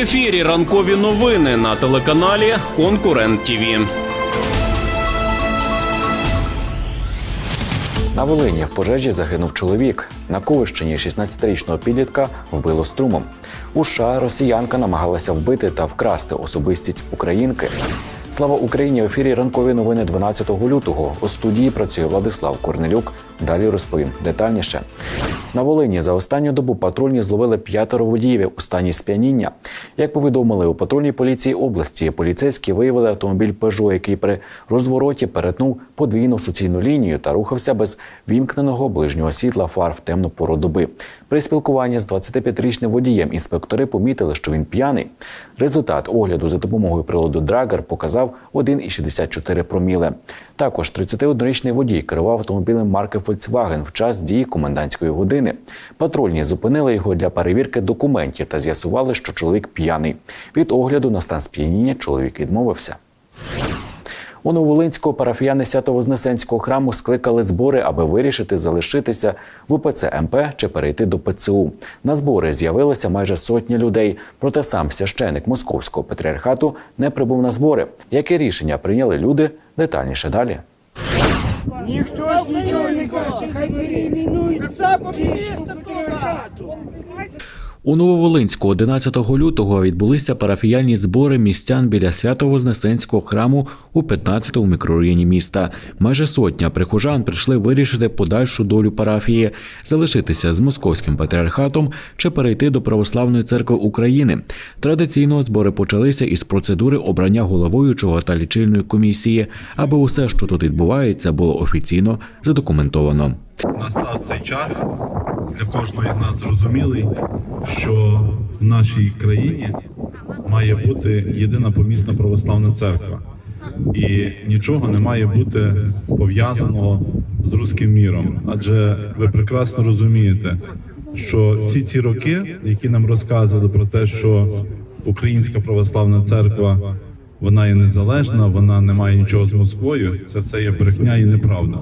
ефірі ранкові новини на телеканалі Конкурент ТІВІ. На Волині в пожежі загинув чоловік. На Ковищині 16-річного підлітка вбило струмом. У США росіянка намагалася вбити та вкрасти особистість українки. Слава Україні! В ефірі ранкові новини 12 лютого. У студії працює Владислав Корнелюк. Далі розповім детальніше. На Волині за останню добу патрульні зловили п'ятеро водіїв у стані сп'яніння. Як повідомили у патрульній поліції області, поліцейські виявили автомобіль Peugeot, який при розвороті перетнув подвійну суцільну лінію та рухався без вімкненого ближнього світла фар в темну пору доби. При спілкуванні з 25-річним водієм інспектори помітили, що він п'яний. Результат огляду за допомогою приладу Драгер показав 1,64 проміле. Також 31-річний водій керував автомобілем марки Volkswagen в час дії комендантської години. Патрульні зупинили його для перевірки документів та з'ясували, що чоловік п'яний. Від огляду на стан сп'яніння чоловік відмовився. У Новолинського парафіяни Свято-Вознесенського храму скликали збори, аби вирішити залишитися в УПЦ МП чи перейти до ПЦУ. На збори з'явилося майже сотня людей. Проте сам священик Московського патріархату не прибув на збори. Яке рішення прийняли люди? Детальніше далі. Ніхто ж нічого не каже, хай переіменують. У Нововолинську 11 лютого відбулися парафіяльні збори містян біля Свято-Вознесенського храму у 15-му мікрорайоні міста. Майже сотня прихожан прийшли вирішити подальшу долю парафії, залишитися з московським патріархатом чи перейти до Православної церкви України. Традиційно збори почалися із процедури обрання головуючого та лічильної комісії, аби усе, що тут відбувається, було офіційно задокументовано. настав цей час для кожного із нас зрозумілий, що в нашій країні має бути єдина помісна православна церква, і нічого не має бути пов'язаного з руським міром. Адже ви прекрасно розумієте, що всі ці роки, які нам розказували про те, що Українська православна церква вона є незалежна, вона не має нічого з Москвою. Це все є брехня і неправда.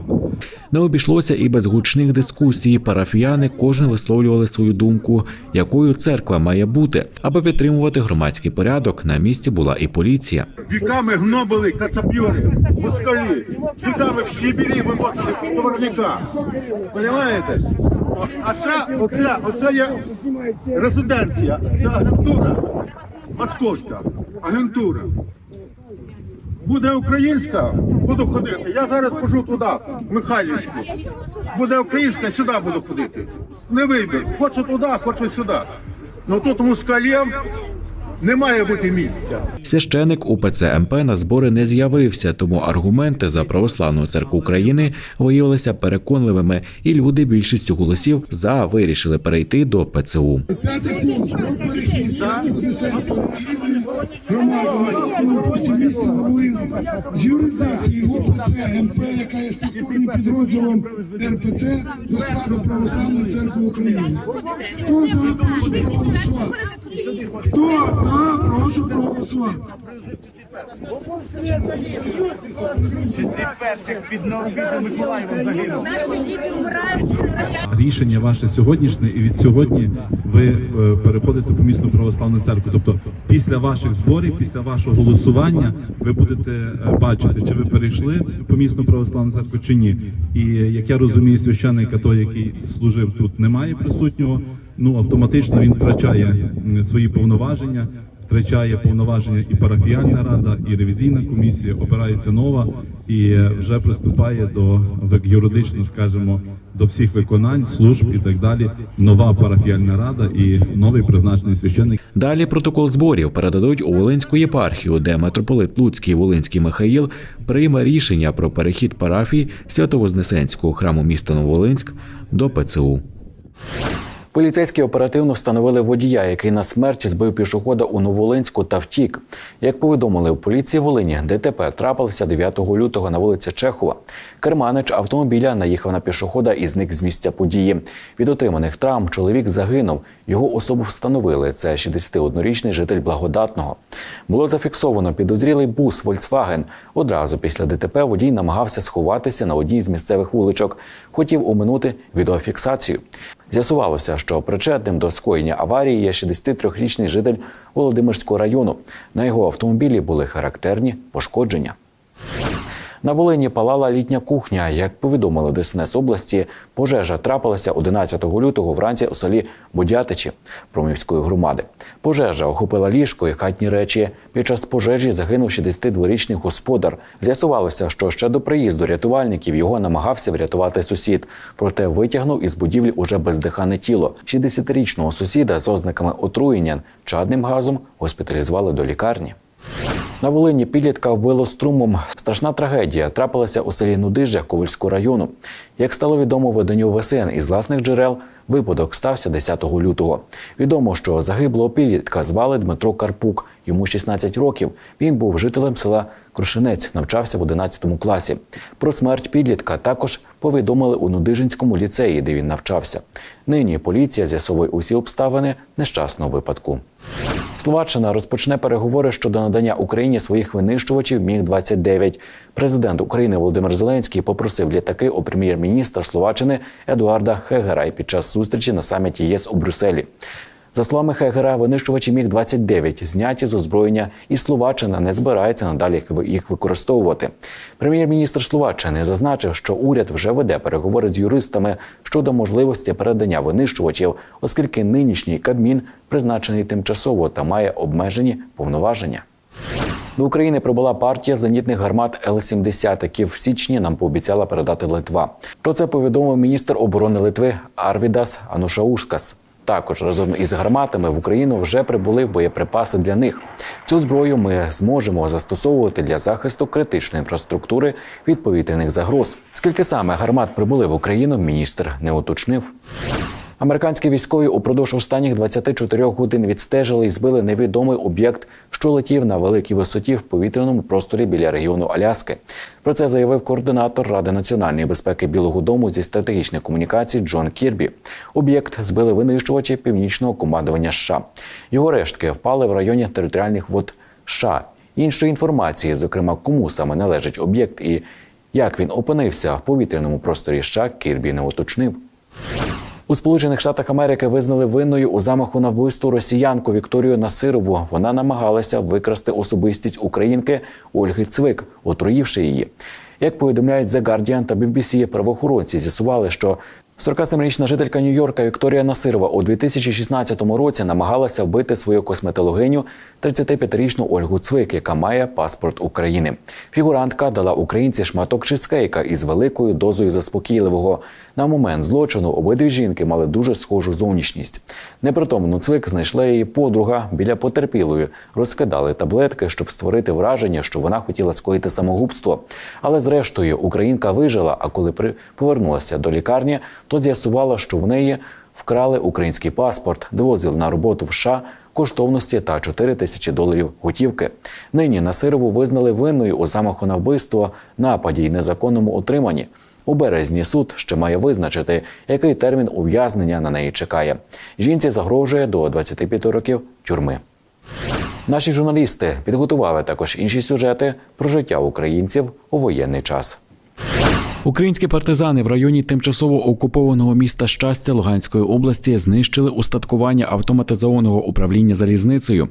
Не обійшлося і без гучних дискусій. Парафіяни кожен висловлювали свою думку, якою церква має бути, аби підтримувати громадський порядок. На місці була і поліція. Віками гнобили кацапьори, москалі, віками в Сибірі вивозили товарника. Понимаєте? А це, оце, оце є резиденція, це агентура, московська агентура. Буде українська, буду ходити. Я зараз хожу туди, в Михайлівську. Буде українська, сюди буду ходити. Не вибір. Хочу туди, хочу сюди. Ну тут москалям не має бути місця. Священик УПЦ МП на збори не з'явився, тому аргументи за православну церкву України виявилися переконливими, і люди більшістю голосів за вирішили перейти до ПЦУ. З юрисдикції УПЦ МП, яка є структурним підрозділом РПЦ до складу Православної церкви України. Хто за прошу проголосувати? Хто за прошу проголосувати? рішення ваше сьогоднішнє, і від сьогодні ви е, переходите в помісну православну церкву. Тобто, після ваших зборів, після вашого голосування, ви будете е, бачити, чи ви перейшли в помісну православну церкву чи ні. І як я розумію, священника, той, який служив тут, немає присутнього. Ну автоматично він втрачає свої повноваження. Втрачає повноваження і парафіальна рада, і ревізійна комісія, обирається нова і вже приступає до юридично, скажімо, до всіх виконань, служб і так далі. Нова парафіальна рада і новий призначений священник. Далі протокол зборів передадуть у Волинську єпархію, де митрополит Луцький Волинський Михаїл прийме рішення про перехід парафії Свято-Вознесенського храму міста Нововолинськ до ПЦУ. Поліцейські оперативно встановили водія, який на смерть збив пішохода у Новолинську та втік. Як повідомили у поліції Волині, ДТП трапилося 9 лютого на вулиці Чехова. Керманич автомобіля наїхав на пішохода і зник з місця події. Від отриманих травм чоловік загинув. Його особу встановили. Це 61-річний житель благодатного. Було зафіксовано підозрілий бус Volkswagen. Одразу після ДТП водій намагався сховатися на одній з місцевих вуличок. Хотів оминути відеофіксацію. З'ясувалося, що причетним до скоєння аварії є 63-річний житель Володимирського району. На його автомобілі були характерні пошкодження. На Волині палала літня кухня. Як повідомили ДСНС області, пожежа трапилася 11 лютого вранці у селі Бодятичі Промівської громади. Пожежа охопила ліжко і хатні речі. Під час пожежі загинув 62-річний господар. З'ясувалося, що ще до приїзду рятувальників його намагався врятувати сусід, проте витягнув із будівлі уже бездихане тіло. 60-річного сусіда з ознаками отруєння чадним газом госпіталізували до лікарні. На Волині підлітка вбило струмом. Страшна трагедія трапилася у селі Нудижя Ковальського району. Як стало відомо виданню ВСН із власних джерел, випадок стався 10 лютого. Відомо, що загиблого підлітка звали Дмитро Карпук. Йому 16 років. Він був жителем села Крушинець, навчався в 11 класі. Про смерть підлітка також повідомили у Нудижинському ліцеї, де він навчався. Нині поліція з'ясовує усі обставини нещасного випадку. Словаччина розпочне переговори щодо надання Україні своїх винищувачів Міг 29 Президент України Володимир Зеленський попросив літаки у прем'єр-міністра Словаччини Едуарда Хегера під час зустрічі на саміті ЄС у Брюсселі. За словами Хегера, винищувачі міг 29 зняті з озброєння, і Словаччина не збирається надалі їх використовувати. Прем'єр-міністр Словаччини зазначив, що уряд вже веде переговори з юристами щодо можливості передання винищувачів, оскільки нинішній Кабмін призначений тимчасово та має обмежені повноваження. До України прибула партія зенітних гармат Л-70, які в січні нам пообіцяла передати Литва. Про це повідомив міністр оборони Литви Арвідас Анушаушкас. Також разом із гарматами в Україну вже прибули боєприпаси для них. Цю зброю ми зможемо застосовувати для захисту критичної інфраструктури від повітряних загроз. Скільки саме гармат прибули в Україну, міністр не уточнив. Американські військові упродовж останніх 24 годин відстежили і збили невідомий об'єкт, що летів на великій висоті в повітряному просторі біля регіону Аляски. Про це заявив координатор Ради національної безпеки Білого Дому зі стратегічних комунікацій Джон Кірбі. Об'єкт збили винищувачі північного командування США. Його рештки впали в районі територіальних вод США. Іншої інформації, зокрема, кому саме належить об'єкт і як він опинився в повітряному просторі США, Кірбі не уточнив. У Сполучених Штатах Америки визнали винною у замаху на вбивство росіянку Вікторію Насирову. Вона намагалася викрасти особистість українки Ольги Цвик, отруївши її. Як повідомляють The Guardian та BBC, правоохоронці з'ясували, що 47-річна жителька Нью-Йорка Вікторія Насирова у 2016 році намагалася вбити свою косметологиню 35-річну Ольгу Цвик, яка має паспорт України. Фігурантка дала українці шматок чизкейка із великою дозою заспокійливого. На момент злочину обидві жінки мали дуже схожу зовнішність. Непритомну цвик знайшла її подруга біля потерпілої, розкидали таблетки, щоб створити враження, що вона хотіла скоїти самогубство. Але зрештою українка вижила. А коли повернулася до лікарні, то з'ясувала, що в неї вкрали український паспорт, дозвіл на роботу в США, коштовності та 4 тисячі доларів готівки. Нині Насирову визнали винною у замаху на вбивство, нападі й незаконному отриманні. У березні суд ще має визначити, який термін ув'язнення на неї чекає. Жінці загрожує до 25 років тюрми. Наші журналісти підготували також інші сюжети про життя українців у воєнний час. Українські партизани в районі тимчасово окупованого міста Щастя Луганської області знищили устаткування автоматизованого управління залізницею.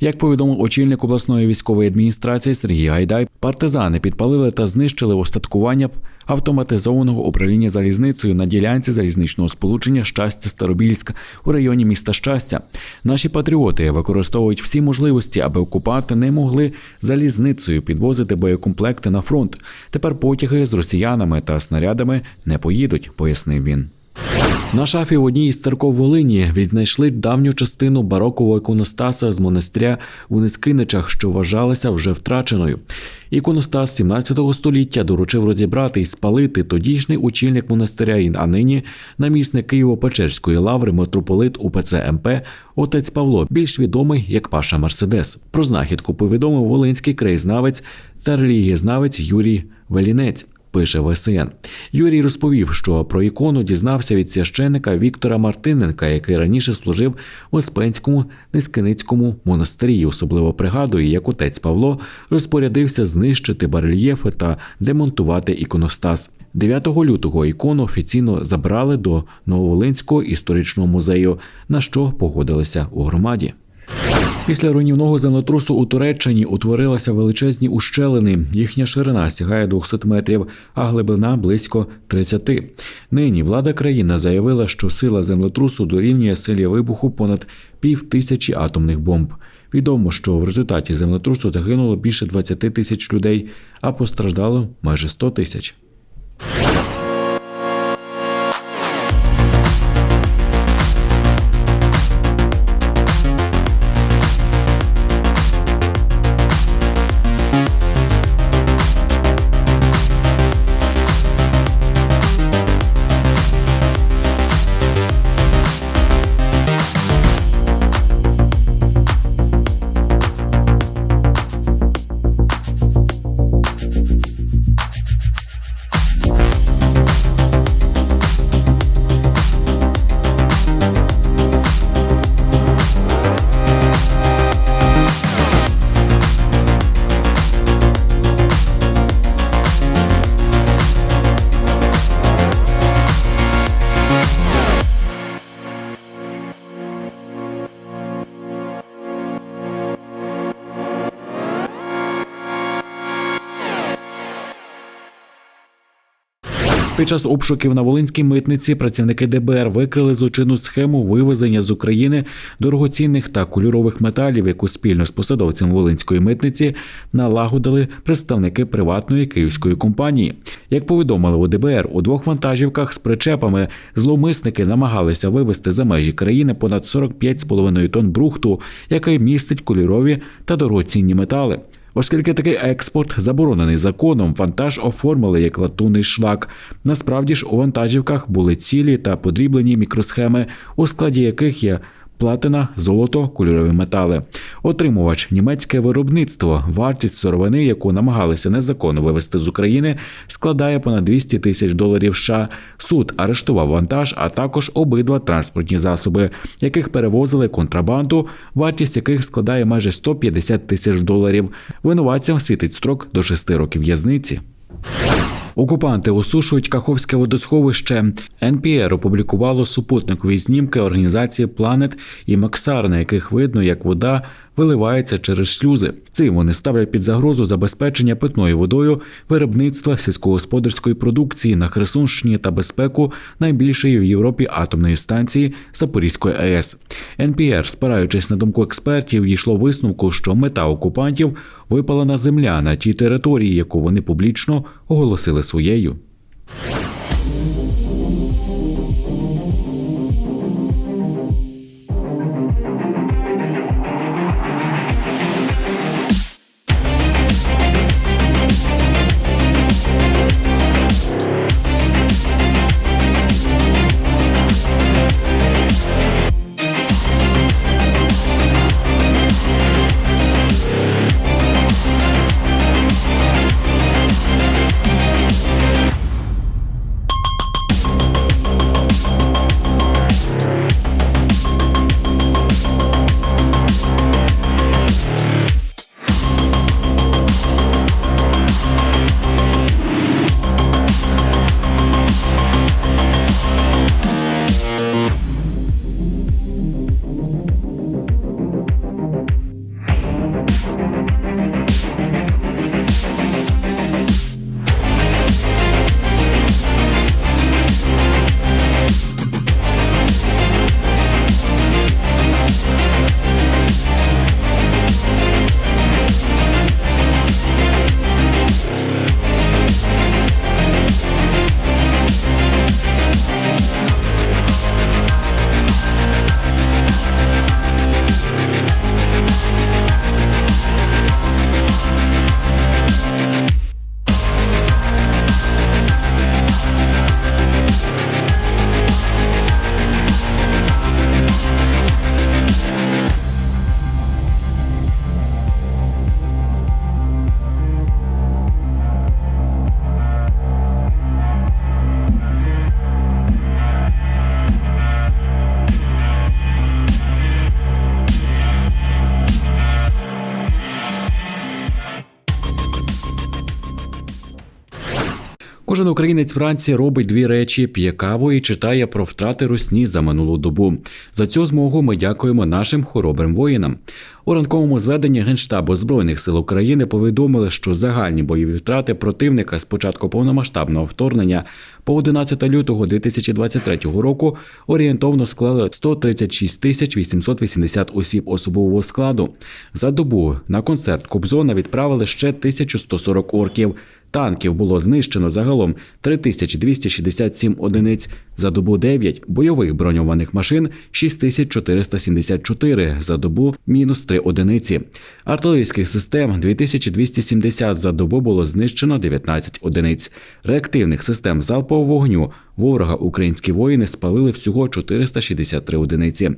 Як повідомив очільник обласної військової адміністрації Сергій Гайдай, партизани підпалили та знищили устаткування автоматизованого управління залізницею на ділянці залізничного сполучення щастя Старобільськ у районі міста Щастя. Наші патріоти використовують всі можливості, аби окупанти не могли залізницею підвозити боєкомплекти на фронт. Тепер потяги з росіянами та снарядами не поїдуть, пояснив він. На шафі в одній із церков Волині відзнайшли давню частину барокового іконостаса з монастиря у Нескиничах, що вважалася вже втраченою. Іконостас 17 століття доручив розібрати і спалити тодішній очільник монастиря, а нині намісник Києво-Печерської лаври митрополит УПЦ МП отець Павло, більш відомий як Паша Мерседес. Про знахідку повідомив волинський краєзнавець та релігієзнавець Юрій Велінець пише ВСН. Юрій розповів, що про ікону дізнався від священика Віктора Мартиненка, який раніше служив в Успенському Нескиницькому монастирі. Особливо пригадує, як отець Павло розпорядився знищити барельєфи та демонтувати іконостас. 9 лютого ікону офіційно забрали до Нововолинського історичного музею, на що погодилися у громаді. Після руйнівного землетрусу у Туреччині утворилися величезні ущелини. Їхня ширина сягає 200 метрів, а глибина близько 30. Нині влада країни заявила, що сила землетрусу дорівнює силі вибуху понад пів тисячі атомних бомб. Відомо, що в результаті землетрусу загинуло більше 20 тисяч людей, а постраждало майже 100 тисяч. Під час обшуків на Волинській митниці працівники ДБР викрили злочинну схему вивезення з України дорогоцінних та кольорових металів, яку спільно з посадовцем Волинської митниці налагодили представники приватної київської компанії. Як повідомили у ДБР, у двох вантажівках з причепами зловмисники намагалися вивезти за межі країни понад 45,5 тонн брухту, який містить кольорові та дорогоцінні метали. Оскільки такий експорт заборонений законом, вантаж оформили як латунний шлак. Насправді ж у вантажівках були цілі та подріблені мікросхеми, у складі яких є платина, золото, кольорові метали. Отримувач німецьке виробництво. Вартість сировини, яку намагалися незаконно вивезти з України, складає понад 200 тисяч доларів. США. суд арештував вантаж, а також обидва транспортні засоби, яких перевозили контрабанду, вартість яких складає майже 150 тисяч доларів. Винуватцям світить строк до 6 років в'язниці. Окупанти осушують Каховське водосховище. НПР опублікувало супутникові знімки організації Планет і Максар, на яких видно, як вода виливається через шлюзи. Цим вони ставлять під загрозу забезпечення питною водою виробництва сільськогосподарської продукції на Херсонщині та безпеку найбільшої в Європі атомної станції Запорізької АЕС. НПР, спираючись на думку експертів, дійшло висновку, що мета окупантів випалена земля на тій території, яку вони публічно оголосили своєю. Українець вранці робить дві речі: п'є каву і читає про втрати русні за минулу добу. За цю змогу ми дякуємо нашим хоробрим воїнам. У ранковому зведенні Генштабу Збройних сил України повідомили, що загальні бойові втрати противника з початку повномасштабного вторгнення по 11 лютого 2023 року орієнтовно склали 136 тисяч 880 осіб особового складу. За добу на концерт Кобзона відправили ще 1140 орків. Танків було знищено загалом 3267 одиниць, за добу 9 бойових броньованих машин 6474, за добу мінус 3 одиниці. Артилерійських систем 2270, за добу було знищено 19 одиниць. Реактивних систем залпового вогню ворога українські воїни спалили всього 463 одиниці.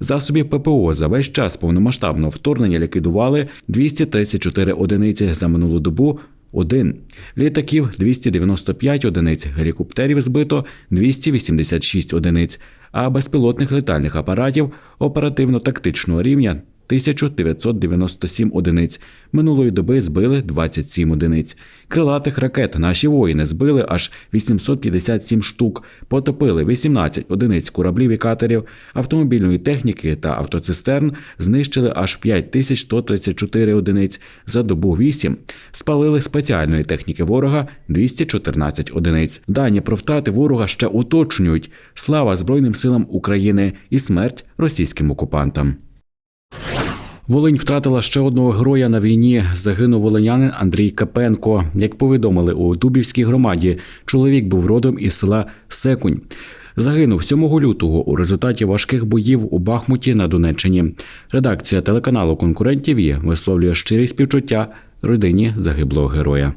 Засобів ППО за весь час повномасштабного вторгнення ліквідували 234 одиниці за минулу добу. Один. Літаків 295 одиниць, гелікоптерів збито 286 одиниць, а безпілотних летальних апаратів оперативно-тактичного рівня 1997 одиниць. Минулої доби збили 27 одиниць. Крилатих ракет наші воїни збили аж 857 штук, потопили 18 одиниць кораблів і катерів, автомобільної техніки та автоцистерн знищили аж 5134 одиниць, за добу 8. Спалили спеціальної техніки ворога 214 одиниць. Дані про втрати ворога ще уточнюють. Слава Збройним силам України і смерть російським окупантам. Волинь втратила ще одного героя на війні. Загинув волинянин Андрій Капенко. Як повідомили у Дубівській громаді, чоловік був родом із села Секунь. Загинув 7 лютого у результаті важких боїв у Бахмуті на Донеччині. Редакція телеканалу конкурентів висловлює щирі співчуття родині загиблого героя.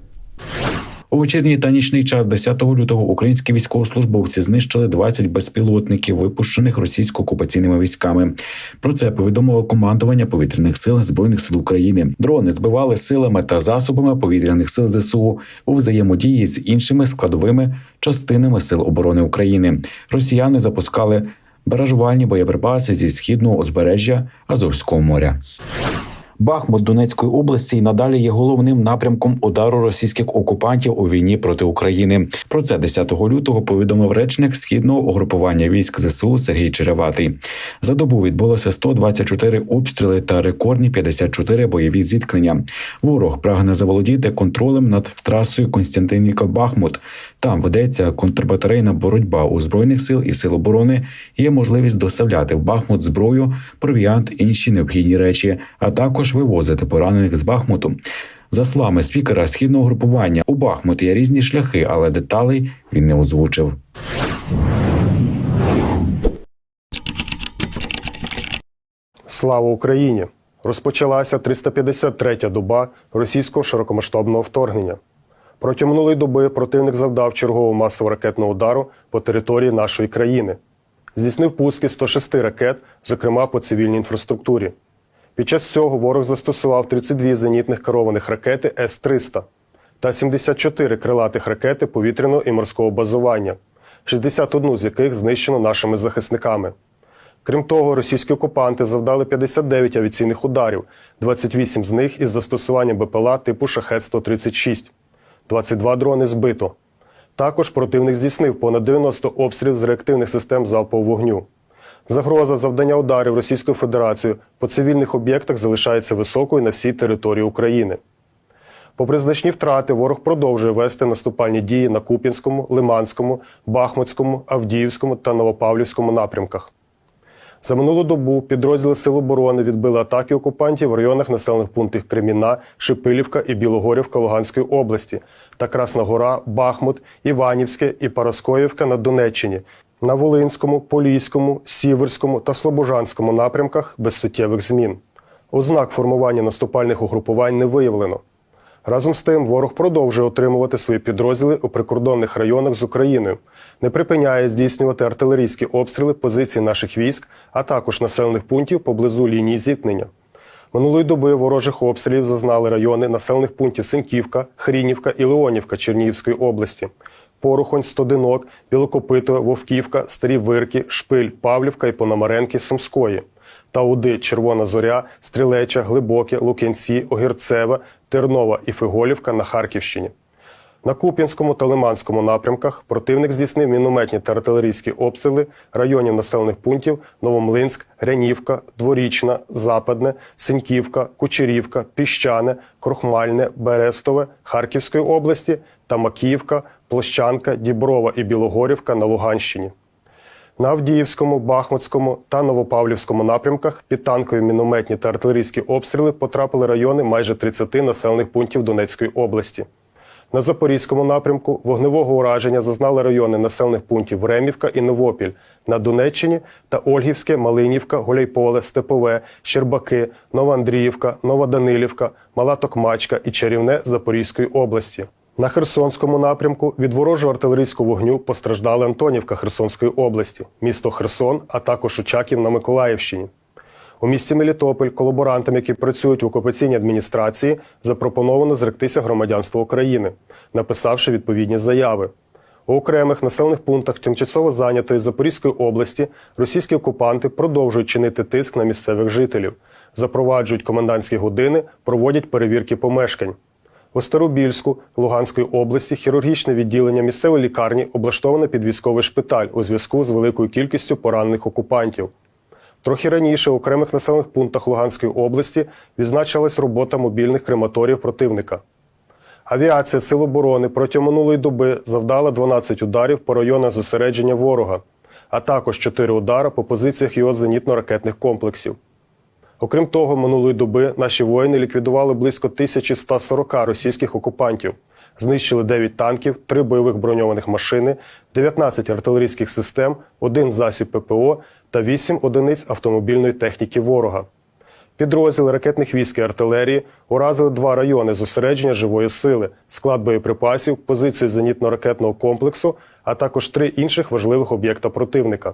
У вечірній та нічний час 10 лютого українські військовослужбовці знищили 20 безпілотників, випущених російсько-окупаційними військами. Про це повідомило командування повітряних сил збройних сил України. Дрони збивали силами та засобами повітряних сил ЗСУ у взаємодії з іншими складовими частинами сил оборони України. Росіяни запускали баражувальні боєприпаси зі східного узбережжя Азовського моря. Бахмут Донецької області й надалі є головним напрямком удару російських окупантів у війні проти України. Про це 10 лютого повідомив речник східного угрупування військ ЗСУ Сергій Череватий. За добу відбулося 124 обстріли та рекордні 54 бойові зіткнення. Ворог прагне заволодіти контролем над трасою Константинівка Бахмут. Там ведеться контрбатарейна боротьба у збройних сил і сил оборони. Є можливість доставляти в Бахмут зброю, провіант, інші необхідні речі, а також вивозити поранених з Бахмуту. За словами спікера східного групування, у Бахмут є різні шляхи, але деталей він не озвучив. Слава Україні! Розпочалася 353-я доба російського широкомасштабного вторгнення. Протягом минулої доби противник завдав чергового масового ракетного удару по території нашої країни. Здійснив пуски 106 ракет, зокрема по цивільній інфраструктурі. Під час цього ворог застосував 32 зенітних керованих ракети С-300 та 74 крилатих ракети повітряного і морського базування, 61 з яких знищено нашими захисниками. Крім того, російські окупанти завдали 59 авіаційних ударів, 28 з них із застосуванням БПЛА типу Шахет-136. 22 дрони збито. Також противник здійснив понад 90 обстрілів з реактивних систем залпового вогню. Загроза завдання ударів Російською Федерацією по цивільних об'єктах залишається високою на всій території України. Попри значні втрати, ворог продовжує вести наступальні дії на Куп'янському, Лиманському, Бахмутському, Авдіївському та Новопавлівському напрямках. За минулу добу підрозділи Сил оборони відбили атаки окупантів в районах населених пунктів Креміна, Шипилівка і Білогорівка Луганської області та Красна Гора, Бахмут, Іванівське і Параскоївка на Донеччині, на Волинському, Поліському, Сіверському та Слобожанському напрямках без суттєвих змін. Ознак формування наступальних угрупувань не виявлено. Разом з тим, ворог продовжує отримувати свої підрозділи у прикордонних районах з Україною, не припиняє здійснювати артилерійські обстріли позицій наших військ, а також населених пунктів поблизу лінії зіткнення. Минулої доби ворожих обстрілів зазнали райони населених пунктів Синьківка, Хрінівка і Леонівка Чернігівської області. Порухонь, Стодинок, Білокопитове, Вовківка, Старі Вирки, Шпиль, Павлівка і Пономаренки Сумської. Тауди, Червона Зоря, Стрілеча, Глибоке, Лук'янці, Огірцеве, Тернова і Фиголівка на Харківщині. На Куп'янському та Лиманському напрямках противник здійснив мінометні та артилерійські обстріли районів населених пунктів Новомлинськ, Грянівка, Дворічна, Западне, Синьківка, Кучерівка, Піщане, Крохмальне, Берестове Харківської області та Макіївка, Площанка, Діброва і Білогорівка на Луганщині. На Авдіївському, Бахмутському та Новопавлівському напрямках під танкові мінометні та артилерійські обстріли потрапили райони майже 30 населених пунктів Донецької області. На Запорізькому напрямку вогневого ураження зазнали райони населених пунктів Ремівка і Новопіль на Донеччині та Ольгівське, Малинівка, Гуляйполе, Степове, Щербаки, Новоандріївка, Новоданилівка, Мала Токмачка і Чарівне Запорізької області. На Херсонському напрямку від ворожого артилерійського вогню постраждали Антонівка Херсонської області, місто Херсон, а також Очаків на Миколаївщині. У місті Мелітополь колаборантам, які працюють в окупаційній адміністрації, запропоновано зректися громадянства України, написавши відповідні заяви. У окремих населених пунктах тимчасово зайнятої Запорізької області російські окупанти продовжують чинити тиск на місцевих жителів, запроваджують комендантські години, проводять перевірки помешкань. У Старобільську Луганської області хірургічне відділення місцевої лікарні облаштоване під військовий шпиталь у зв'язку з великою кількістю поранених окупантів. Трохи раніше у окремих населених пунктах Луганської області відзначилась робота мобільних крематорів противника. Авіація Сил оборони протягом минулої доби завдала 12 ударів по районах зосередження ворога, а також 4 удари по позиціях його зенітно-ракетних комплексів. Окрім того, минулої доби наші воїни ліквідували близько 1140 російських окупантів, знищили 9 танків, 3 бойових броньованих машини, 19 артилерійських систем, 1 засіб ППО та 8 одиниць автомобільної техніки ворога. Підрозділи ракетних військ і артилерії уразили два райони зосередження живої сили, склад боєприпасів, позицію зенітно-ракетного комплексу, а також три інших важливих об'єкта противника.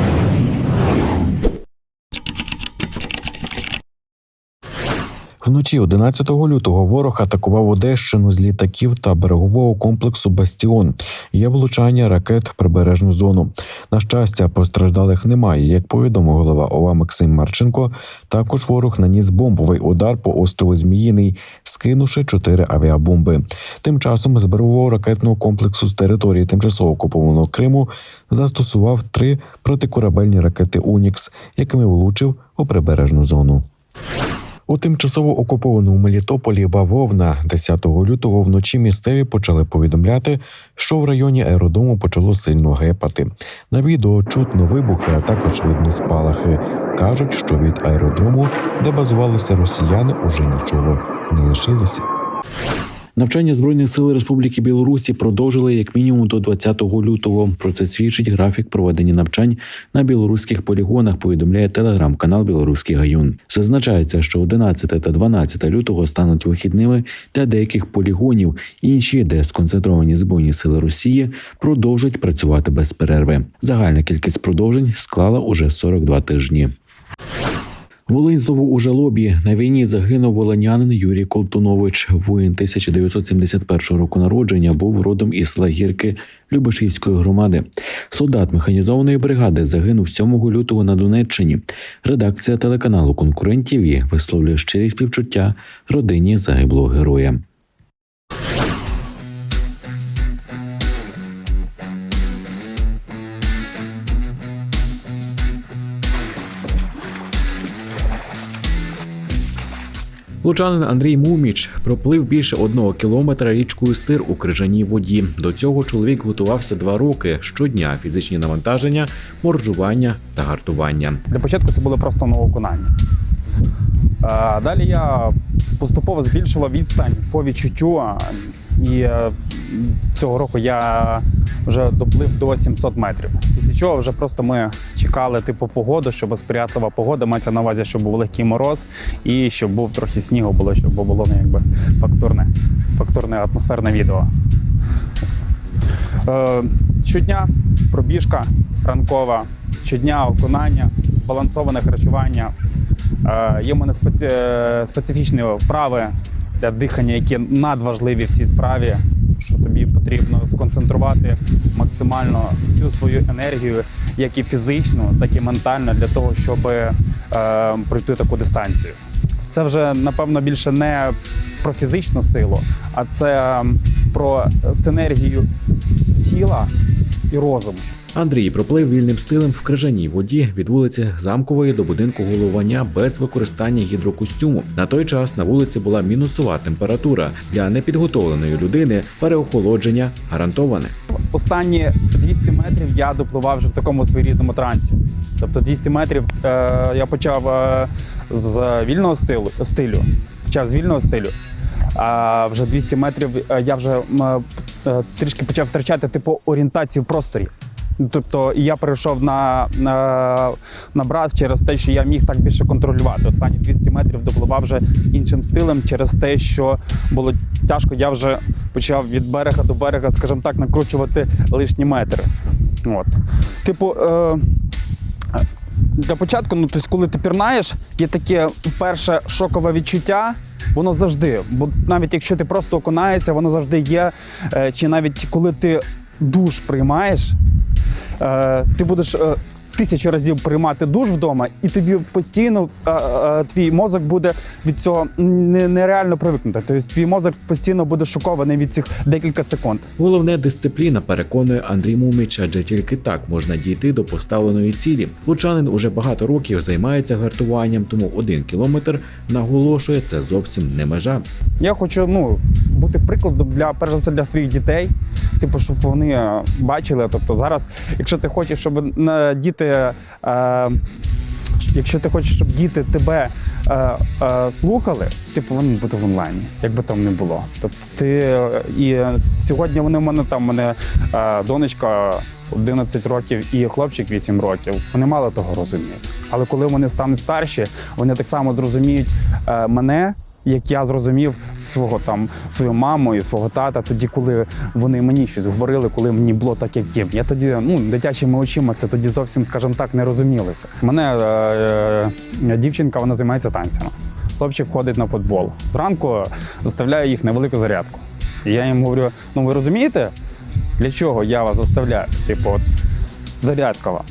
Вночі 11 лютого ворог атакував Одещину з літаків та берегового комплексу Бастіон. Є влучання ракет в прибережну зону. На щастя, постраждалих немає. Як повідомив голова ОВА Максим Марченко, також ворог наніс бомбовий удар по острову Зміїний, скинувши чотири авіабомби. Тим часом з берегового ракетного комплексу з території тимчасово окупованого Криму застосував три протикорабельні ракети Унікс, якими влучив у прибережну зону. У тимчасово окупованому Мелітополі Бавовна 10 лютого вночі місцеві почали повідомляти, що в районі аеродрому почало сильно гепати. На відео чутно вибухи, а також видно спалахи. кажуть, що від аеродрому, де базувалися росіяни, уже нічого не лишилося. Навчання збройних сил Республіки Білорусі продовжили як мінімум до 20 лютого. Про це свідчить графік проведення навчань на білоруських полігонах. Повідомляє телеграм-канал Білоруський Гаюн. Зазначається, що 11 та 12 лютого стануть вихідними для деяких полігонів. Інші, де сконцентровані збройні сили Росії, продовжують працювати без перерви. Загальна кількість продовжень склала уже 42 тижні. Волинь знову у жалобі на війні загинув волинянин Юрій Колтунович. Воїн 1971 року народження був родом із села Гірки Любешівської громади. Солдат механізованої бригади загинув 7 лютого на Донеччині. Редакція телеканалу конкурентів висловлює щирі співчуття родині загиблого героя. Лучанин Андрій Муміч проплив більше одного кілометра річкою стир у крижаній воді. До цього чоловік готувався два роки щодня фізичні навантаження, моржування та гартування. Для початку це було просто на виконання. Далі я поступово збільшував відстань по відчуттю. І е, цього року я вже доплив до 700 метрів. Після чого вже просто ми чекали типу погоду, щоб сприятлива погода. Мається на увазі, щоб був легкий мороз і щоб був трохи снігу було, щоб було ну, якби фактурне, фактурне атмосферне відео. Е, щодня пробіжка ранкова, щодня окунання, балансоване харчування. Е, є в мене спеці... е, специфічні вправи для дихання, які надважливі в цій справі. Що тобі потрібно сконцентрувати максимально всю свою енергію, як і фізично, так і ментально, для того, щоб е, пройти таку дистанцію. це вже напевно більше не про фізичну силу, а це про синергію тіла і розуму. Андрій проплив вільним стилем в крижаній воді від вулиці Замкової до будинку головання без використання гідрокостюму. На той час на вулиці була мінусова температура для непідготовленої людини. Переохолодження гарантоване. Останні 200 метрів я допливав вже в такому своєрідному трансі. Тобто 200 метрів е, я почав е, з вільного стилю, стилю, почав з вільного стилю. А вже 200 метрів е, я вже е, трішки почав втрачати типу орієнтацію в просторі. Тобто я перейшов на, на, браз через те, що я міг так більше контролювати. Останні 200 метрів допливав вже іншим стилем через те, що було тяжко. Я вже почав від берега до берега, скажімо так, накручувати лишні метри. От. Типу, е, для початку, ну тобто, коли ти пірнаєш, є таке перше шокове відчуття. Воно завжди, бо навіть якщо ти просто окунаєшся, воно завжди є. Е, Чи навіть коли ти душ приймаєш, ти будеш е, тисячу разів приймати душ вдома, і тобі постійно твій мозок буде від цього нереально привикнути. Тобто твій мозок постійно буде шокований від цих декілька секунд. Головне дисципліна переконує Андрій Муміч, адже тільки так можна дійти до поставленої цілі. Лучанин уже багато років займається гартуванням, тому один кілометр наголошує це зовсім не межа. Я хочу ну, бути прикладом для перш за все для своїх дітей, типу, щоб вони бачили. Тобто зараз, якщо ти хочеш, щоб на діти. Е, Якщо ти хочеш, щоб діти тебе е, е, слухали, ти повинен бути в онлайні, як би там не було. Тобто ти е, і сьогодні вони в мене там мене е, донечка 11 років і хлопчик 8 років. Вони мало того розуміють. Але коли вони стануть старші, вони так само зрозуміють е, мене. Як я зрозумів свого там свою маму і свого тата, тоді, коли вони мені щось говорили, коли мені було так, як їм. Я тоді, ну дитячими очима, це тоді зовсім, скажімо так, не розумілося. Мене е, е, дівчинка вона займається танцями. Хлопчик ходить на футбол. Зранку заставляю їх на велику зарядку. І я їм говорю: ну ви розумієте, для чого я вас заставляю? Типу, от, зарядка вам.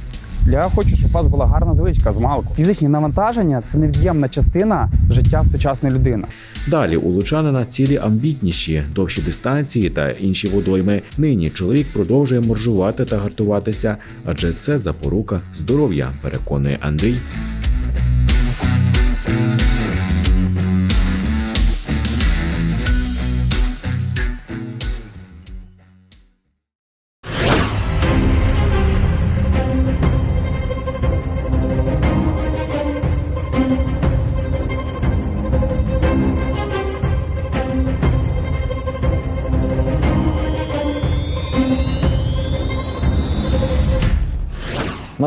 Я хочу, щоб у вас була гарна звичка з малку. Фізичні навантаження це невід'ємна частина життя сучасної людини. Далі у Лучанина цілі амбітніші, довші дистанції та інші водойми. Нині чоловік продовжує моржувати та гартуватися, адже це запорука здоров'я, переконує Андрій.